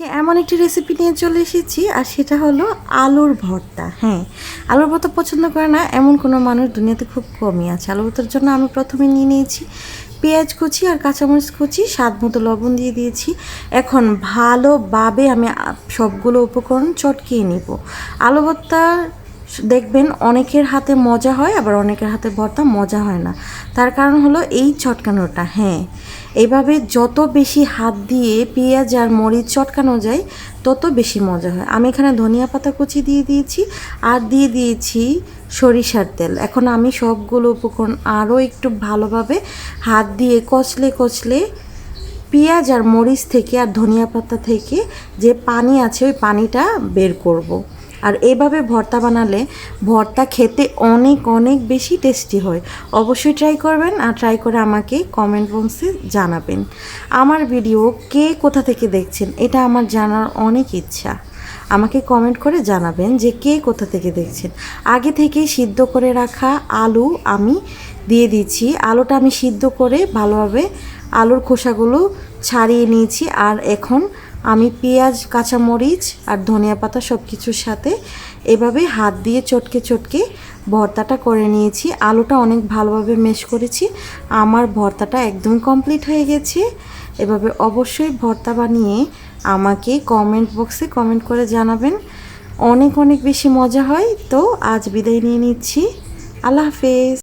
আজকে এমন একটি রেসিপি নিয়ে চলে এসেছি, আর সেটা হলো আলুর ভর্তা। হ্যাঁ আলুর ভর্তা পছন্দ করে না, এমন কোনো মানুষ দুনিয়াতে খুব কমই আছে। আলুর ভর্তার জন্য আমি প্রথমে নিয়ে নিয়েছি পেঁয়াজ কুচি আর কাঁচামরিচ কুচি, স্বাদ মতো লবণ দিয়ে দিয়েছি। এখন ভালোভাবে আমি সবগুলো উপকরণ চটকিয়ে নিব। আলু ভর্তা দেখবেন অনেকের হাতে মজা হয়, আবার অনেকের হাতে ভর্তা মজা হয় না। তার কারণ হলো এই চটকানোটা হ্যাঁ। এইভাবে যত বেশি হাত দিয়ে পেঁয়াজ আর মরিচ চটকানো যায়, তত বেশি মজা হয় আমি এখানে ধনিয়া পাতা কুচি দিয়ে দিয়েছি আর দিয়ে দিয়েছি সরিষার তেল এখন আমি সবগুলো উপকরণ আরও একটু ভালোভাবে হাত দিয়ে কচলে কচলে পেঁয়াজ আর মরিচ থেকে আর ধনিয়া পাতা থেকে যে পানি আছে, ওই পানিটা বের করব। আর এভাবে ভর্তা বানালে ভর্তা খেতে অনেক অনেক বেশি টেস্টি হয়। অবশ্যই ট্রাই করবেন আর ট্রাই করে আমাকে কমেন্ট বক্সে জানাবেন। আমার ভিডিও কে কোথা থেকে দেখছেন এটা আমার জানার অনেক ইচ্ছা। আমাকে কমেন্ট করে জানাবেন যে কে কোথা থেকে দেখছেন। আগে থেকে সিদ্ধ করে রাখা আলু আমি দিয়ে দিচ্ছি আলুটা আমি সিদ্ধ করে ভালোভাবে আলুর খোসাগুলো ছাড়িয়ে নিয়েছি আর এখন আমি পেঁয়াজ, কাঁচামরিচ আর ধনিয়া পাতা সব কিছুর সাথে এভাবে হাত দিয়ে চটকে চটকে ভর্তাটা করে নিয়েছি। আলুটা অনেক ভালোভাবে মেশ করেছি। আমার ভর্তাটা একদম কমপ্লিট হয়ে গেছে। এভাবে অবশ্যই ভর্তা বানিয়ে আমাকে কমেন্ট বক্সে কমেন্ট করে জানাবেন। অনেক অনেক বেশি মজা হয়। তো আজ বিদায় নিয়ে নিচ্ছি। আল্লাহ হাফেজ।